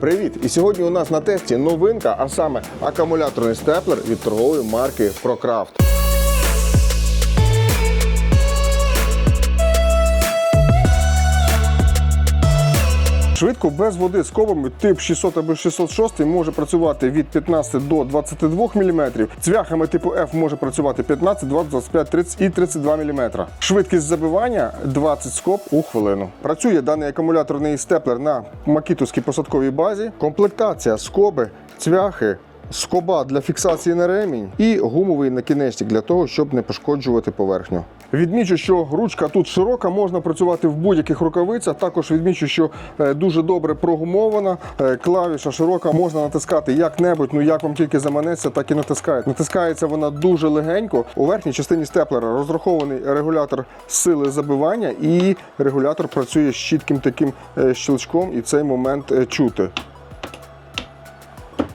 Привіт! І сьогодні у нас на тесті новинка, а саме акумуляторний степлер від торгової марки ProCraft. Швидко без води з ковами тип 600 або 606 може працювати від 15 до 22 мм. Цвяхами типу F може працювати 15, 20, 25, 30 і 32 мм. Швидкість забивання 20 скоб у хвилину. Працює даний акумуляторний степлер на макітовській посадковій базі. Комплектація скоби, цвяхи. Скоба для фіксації на ремінь і гумовий накінечник для того, щоб не пошкоджувати поверхню. Відмічу, що ручка тут широка, можна працювати в будь-яких рукавицях. Також відмічу, що е, дуже добре прогумована, е, клавіша широка, можна натискати як-небудь, ну як вам тільки заманеться, так і натискають. Натискається вона дуже легенько. У верхній частині степлера розрахований регулятор сили забивання, і регулятор працює з чітким таким е, щелчком, і цей момент чути.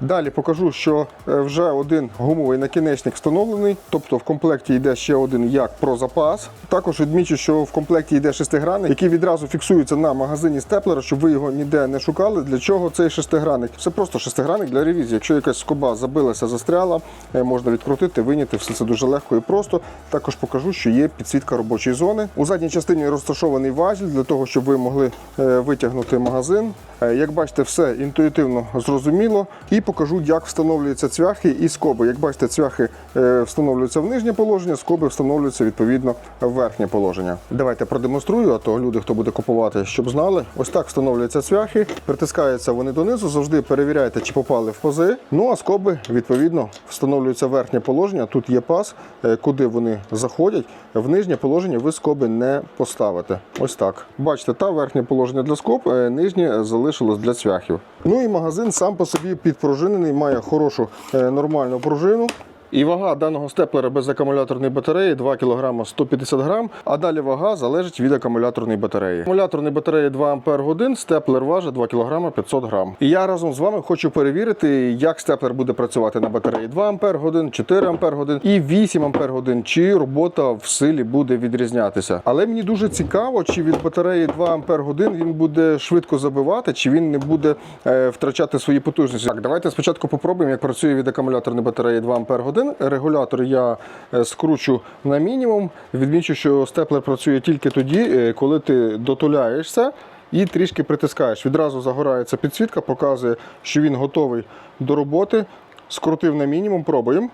Далі покажу, що е, вже один гумовий накінечник встановлений, тобто в комплекті йде ще один як про запас. Також відмічу, що в комплекті йде шестигранник, який відразу фіксується на магазині степлера, щоб ви його ніде не шукали. Для чого цей шестигранник? Це просто шестигранник для ревізії. Якщо якась скоба забилася, застряла, е, можна відкрутити, виняти. Все це дуже легко і просто. Також покажу, що є підсвітка робочої зони. У задній частині розташований важіль для того, щоб ви могли е, витягнути магазин. Як бачите, все інтуїтивно зрозуміло. І покажу, як встановлюються цвяхи і скоби. Як бачите, цвяхи е, встановлюються в нижнє положення, скоби встановлюються відповідно в верхнє положення. Давайте продемонструю, а то люди, хто буде купувати, щоб знали. Ось так встановлюються цвяхи, притискаються вони донизу. Завжди перевіряйте, чи попали в пази. Ну а скоби відповідно встановлюються в верхнє положення. Тут є паз, е, куди вони заходять. В нижнє положення ви скоби не поставите. Ось так. Бачите, та верхнє положення для скоб, е, нижнє залишилось для цвяхів. Ну і магазин сам по собі підпружинений, має хорошу е, нормальну пружину. І вага даного степлера без акумуляторної батареї 2 кг 150 г, а далі вага залежить від акумуляторної батареї. Акумуляторної батареї 2 Ампер годин, степлер важить 2 кг 500 г. І я разом з вами хочу перевірити, як степлер буде працювати на батареї 2 Ампер годин, 4 Ампер і 8 Ампер годин, чи робота в силі буде відрізнятися. Але мені дуже цікаво, чи від батареї 2 Ампер годин він буде швидко забивати, чи він не буде е, втрачати свої потужності. Так, давайте спочатку попробуємо, як працює від акумуляторної батареї 2 Ампер годин. Регулятор я е, скручу на мінімум. Відмічу, що степлер працює тільки тоді, е, коли ти дотуляєшся і трішки притискаєш. Відразу загорається підсвітка, показує, що він готовий до роботи. Скрутив на мінімум, пробуємо.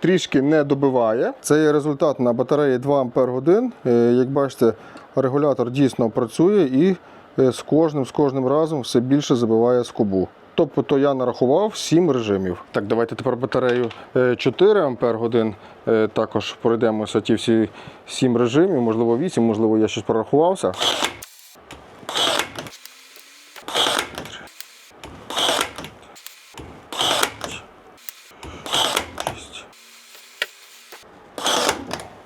Трішки не добиває. Це є результат на батареї 2 Ампер годин. Е, Як бачите, регулятор дійсно працює і з кожним, з кожним разом все більше забиває скобу. Тобто я нарахував 7 режимів. Так, давайте тепер батарею е, 4 Ампер годин. Е, Також пройдемося ті всі 7 режимів, можливо 8, можливо, я щось порахувався.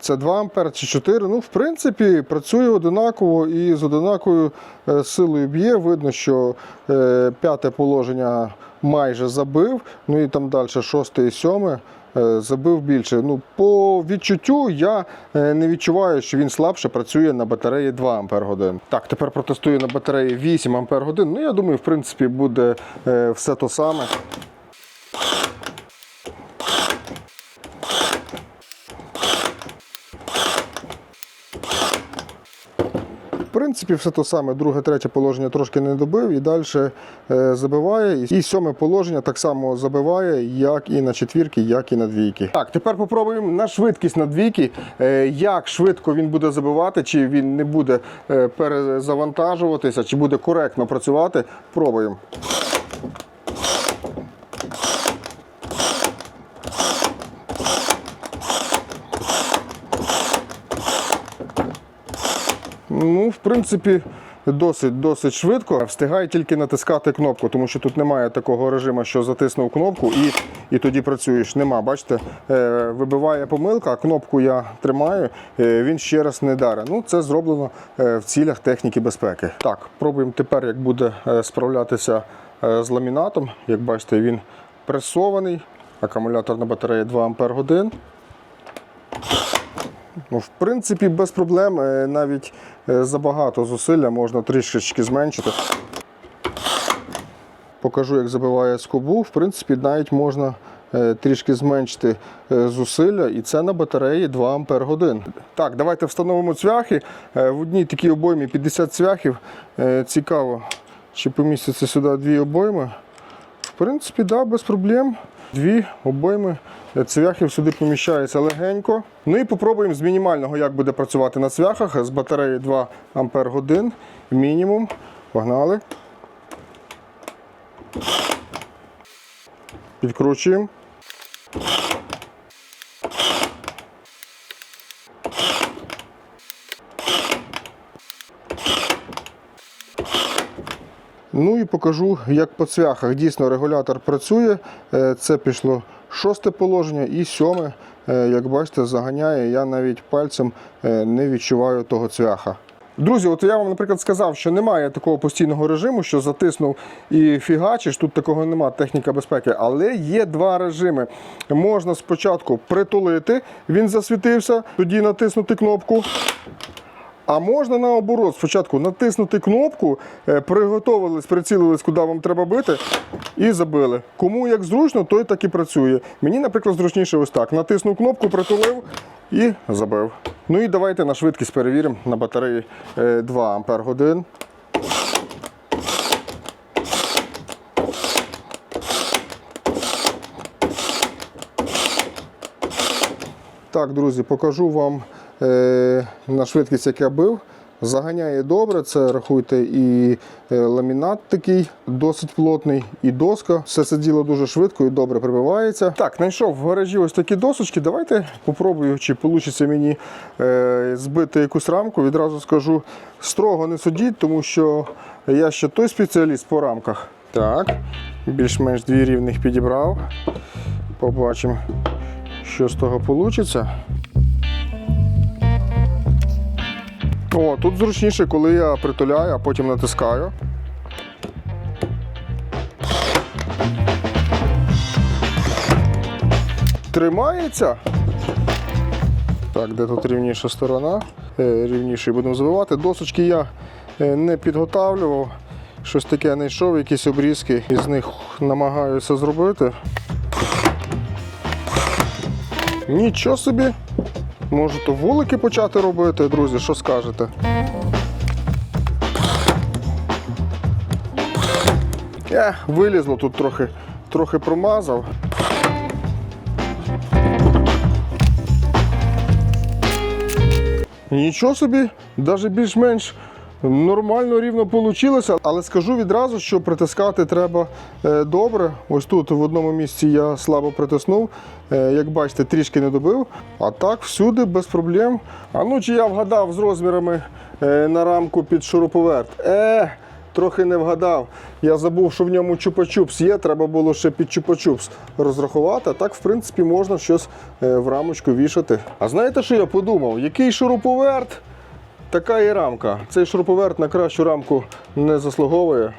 Це 2 ампер чи 4. Ну, в принципі, працює одинаково і з одинаковою е, силою б'є. Видно, що е, п'яте положення майже забив. Ну і там далі шосте і сьоме. е, Забив більше. Ну, по відчуттю я не відчуваю, що він слабше працює на батареї 2 Ампер годин. Так, тепер протестую на батареї 8 Ампер годин. Ну, я думаю, в принципі, буде все то саме. Принципі, все те саме. Друге, третє положення трошки не добив і далі е, забиває. І сьоме положення так само забиває, як і на четвірки, як і на двійки. Так, тепер попробуємо на швидкість на двійки. Е, як швидко він буде забивати, чи він не буде е, перезавантажуватися, чи буде коректно працювати. Пробуємо. Ну, в принципі, досить досить швидко. Встигає тільки натискати кнопку, тому що тут немає такого режиму, що затиснув кнопку і, і тоді працюєш. Нема. Бачите, е, вибиває помилка, кнопку я тримаю, е, він ще раз не даре. Ну, це зроблено е, в цілях техніки безпеки. Так, пробуємо тепер, як буде справлятися з ламінатом. Як бачите, він пресований. Акумуляторна батарея 2 Ампер годин. Ну, в принципі, без проблем, е, навіть е, забагато зусилля можна трішечки зменшити. покажу, як забиває скобу. В принципі, навіть можна е, трішки зменшити зусилля, і це на батареї 2 Ампер. Так, давайте встановимо цвяхи. В одній такій обоймі 50 цвяхів. Цікаво, чи помістяться сюди дві обойми. В принципі, да, без проблем. Дві обойми е, цвяхів сюди поміщаються легенько. Ну і попробуємо з мінімального, як буде працювати на цвяхах з батареї 2 Ампер годин. Мінімум. Погнали. Підкручуємо. Ну і покажу, як по цвяхах. Дійсно, регулятор працює. Е, Це пішло шосте положення і сьоме, е, як бачите, заганяє. Я навіть пальцем е, не відчуваю того цвяха. Друзі, от я вам, наприклад, сказав, що немає такого постійного режиму, що затиснув і фігачиш. Тут такого немає, техніка безпеки. Але є два режими. Можна спочатку притулити, він засвітився, тоді натиснути кнопку. А можна наоборот, спочатку натиснути кнопку, е, приготовились, прицілились, куди вам треба бити, і забили. Кому як зручно, той так і працює. Мені, наприклад, зручніше ось так. Натиснув кнопку, притулив і забив. Ну і давайте на швидкість перевіримо на батареї е, 2 Ампер годин. Так, друзі, покажу вам е, на швидкість, як я бив. Заганяє добре, це рахуйте і е, ламінат такий досить плотний, і доска. Все це діло дуже швидко і добре прибивається. Так, знайшов в гаражі ось такі досочки. Давайте попробую, чи вийде мені е, збити якусь рамку. Відразу скажу, строго не судіть, тому що я ще той спеціаліст по рамках. Так, більш-менш дві рівних підібрав. Побачимо, що з того вийде. О, тут зручніше, коли я притуляю, а потім натискаю. Тримається. Так, де тут рівніша сторона? Е, Рівніше будемо забивати. Досочки я е, не підготавлював. Щось таке знайшов, якісь обрізки, із них намагаюся зробити. Нічого собі. Можу то вулики почати робити, друзі, що скажете? Е, вилізло тут трохи, трохи промазав. Нічого собі, навіть більш-менш нормально рівно вийшло, але скажу відразу, що притискати треба е, добре. Ось тут в одному місці я слабо притиснув. Е, Як бачите, трішки не добив. А так всюди без проблем. А ну чи я вгадав з розмірами е, на рамку під шуруповерт? Е, трохи не вгадав. Я забув, що в ньому чупа-чупс є, треба було ще під чупа-чупс розрахувати. Так, в принципі, можна щось в рамочку вішати. А знаєте, що я подумав? Який шуруповерт? Така і рамка. Цей шуруповерт на кращу рамку не заслуговує.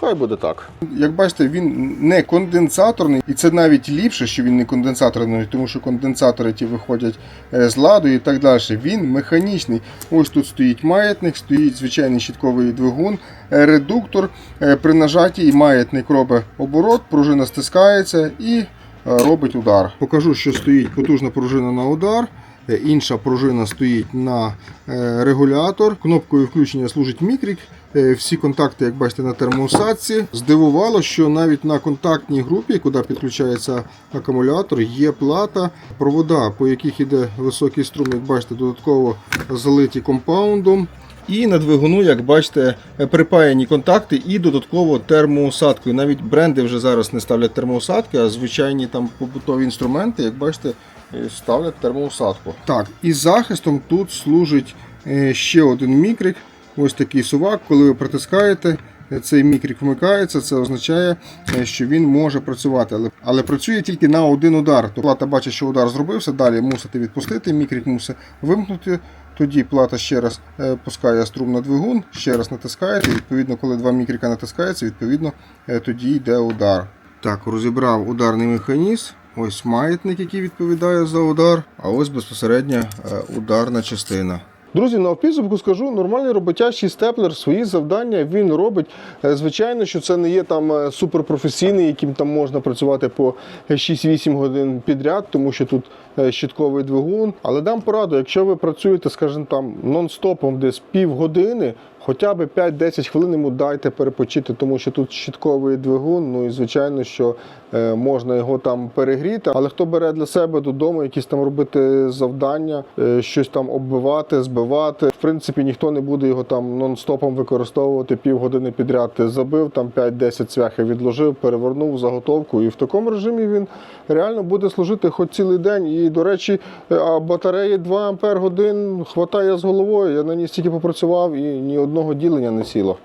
Хай буде так. Як бачите, він не конденсаторний, і це навіть ліпше, що він не конденсаторний, тому що конденсатори ті виходять е, з ладу і так далі. Він механічний. Ось тут стоїть маятник, стоїть звичайний щитковий двигун, е, редуктор. Е, При нажатті маятник робить оборот, пружина стискається і робить удар. Покажу, що стоїть потужна пружина на удар. Е, Інша пружина стоїть на е, регулятор. Кнопкою включення служить мікрік. Е, Всі контакти, як бачите, на термоусадці. Здивувало, що навіть на контактній групі, куди підключається акумулятор, є плата, провода, по яких йде високий струм, як бачите, додатково залиті компаундом. І на двигуну, як бачите, припаяні контакти і додатково термоусадкою. Навіть бренди вже зараз не ставлять термоусадки, а звичайні там побутові інструменти, як бачите, е, ставлять термоусадку. Так, і захистом тут служить е, ще один мікрик. Ось такий сувак, коли ви притискаєте. е, Цей мікрик вмикається, це означає, е, що він може працювати, але, але працює тільки на один удар. Тобто плата бачить, що удар зробився, далі мусите відпустити, мікрик мусить вимкнути. Тоді плата ще раз пускає струм на двигун, ще раз натискаєте. і, Відповідно, коли два мікрика натискаються, відповідно тоді йде удар. Так, розібрав ударний механізм. Ось маятник, який відповідає за удар, а ось безпосередньо е, ударна частина. Друзі, на підсумку скажу, нормальний роботящий степлер свої завдання він робить. Е, Звичайно, що це не є там е, суперпрофесійний, яким там можна працювати по 6-8 годин підряд, тому що тут щитковий двигун. Але дам пораду, якщо ви працюєте, скажімо там, нон-стопом десь півгодини, хоча б 5-10 хвилин йому дайте перепочити, тому що тут щитковий двигун. Ну і звичайно, що е, можна його там перегріти. Але хто бере для себе додому якісь там робити завдання, е, щось там оббивати, збивати. В принципі, ніхто не буде його там нон-стопом використовувати півгодини підряд. Забив там 5-10 цвяхів, відложив, перевернув заготовку. І в такому режимі він реально буде служити хоч цілий день. І, до речі, е, батареї 2 Ампер годин хватає з головою. Я на ній стільки попрацював і ні одного ділення не сіло.